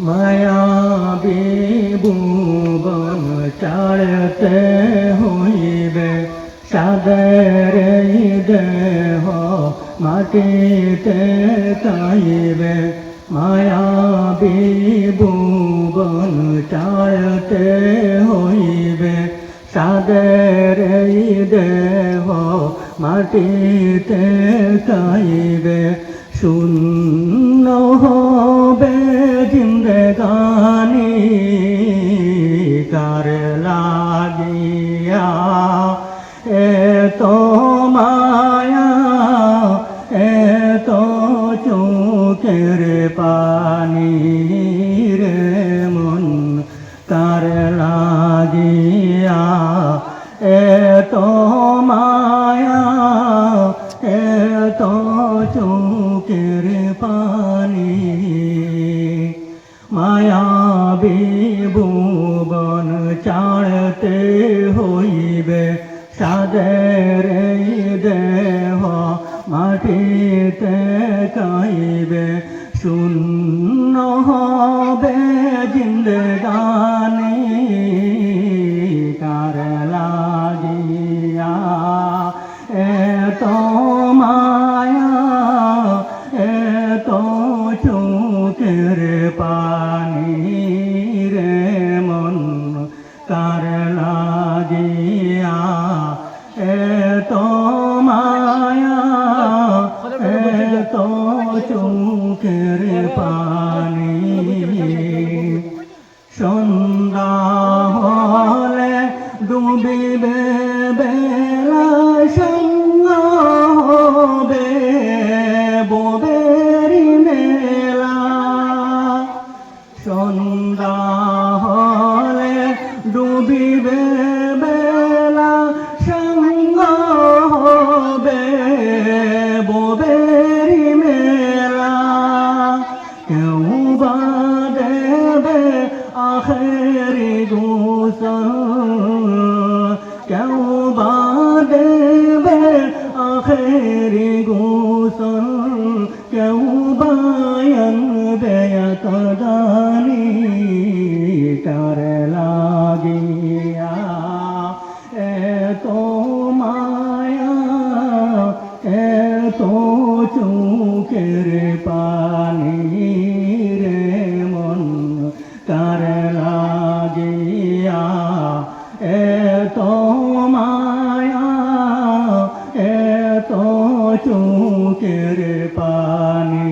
মায়া বিভুবন চাড়তে হইবে সাদের দেহ মাটিতে কাইবে মায়া বিভুবন চাড়তে হইবে সাদের দেহ মাটিতে কাইবে শূন্য চোখের পানি রে মন কার লাগিয়া এত মায়া এত চোখের পানি। মায়া বিভুবন চাড়তে হইবে, সাদের দেহ মাটিতে কাইবে শূন্য হবে জিন্দগানি। কার লাগিয়া এত মায়া এত চোখের পানি রে মন। কার লাগিয়া এত চোখের পানি। সন্ধ্যা হলে ডুবিবে চোখের পানি রে মন, কার লাগিয়া এত মায়া এত চোখের পানি।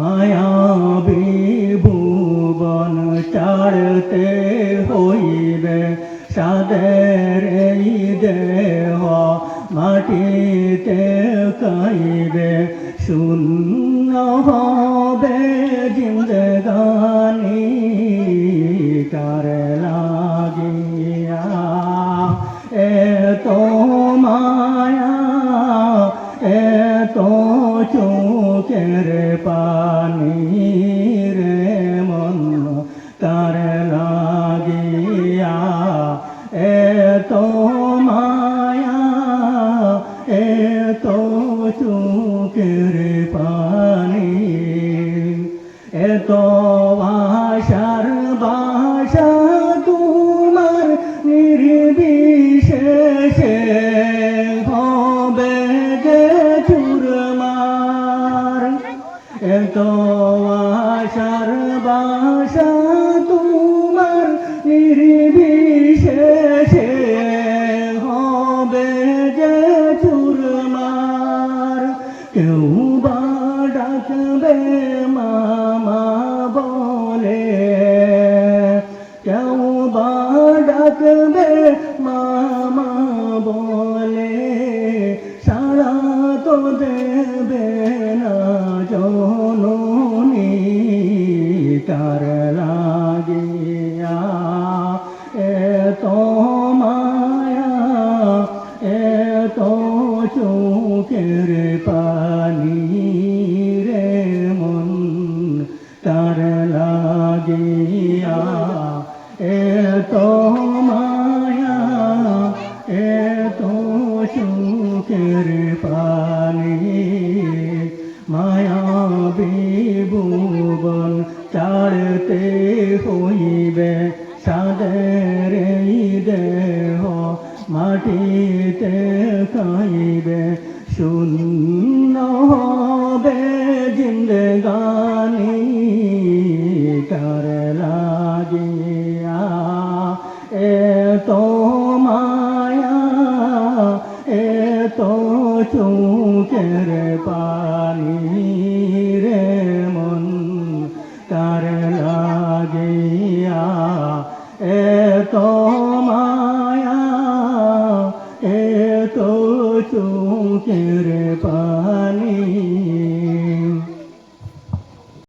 মায়া বিভুবন চাড়তে হইবে, সাদের এই দেহ মাটিতে কাইবে শূন্য হবে জিন্দগানি কার লাগিয়া। এত মায়া এত চোখের পানি রে এত আশার বাসা তোমার নির্বিশেষে হবে যে চুরমার। কেউ বা ডাকবে মামা বলে। কেউ বা ডাকবে মামা বলে। পানি রে মন তার লাগিয়া এত মায়া এত চোখের পানি। মায়া বিভুবন চাড়তে হইবে সাদের দেহ মাটিতে খাইবে। হবে জিন্দগানি কার লাগিয়া এত মায়া এত চোখের পানি রে মন কার লাগিয়া এত মায়া এত চোখের পানি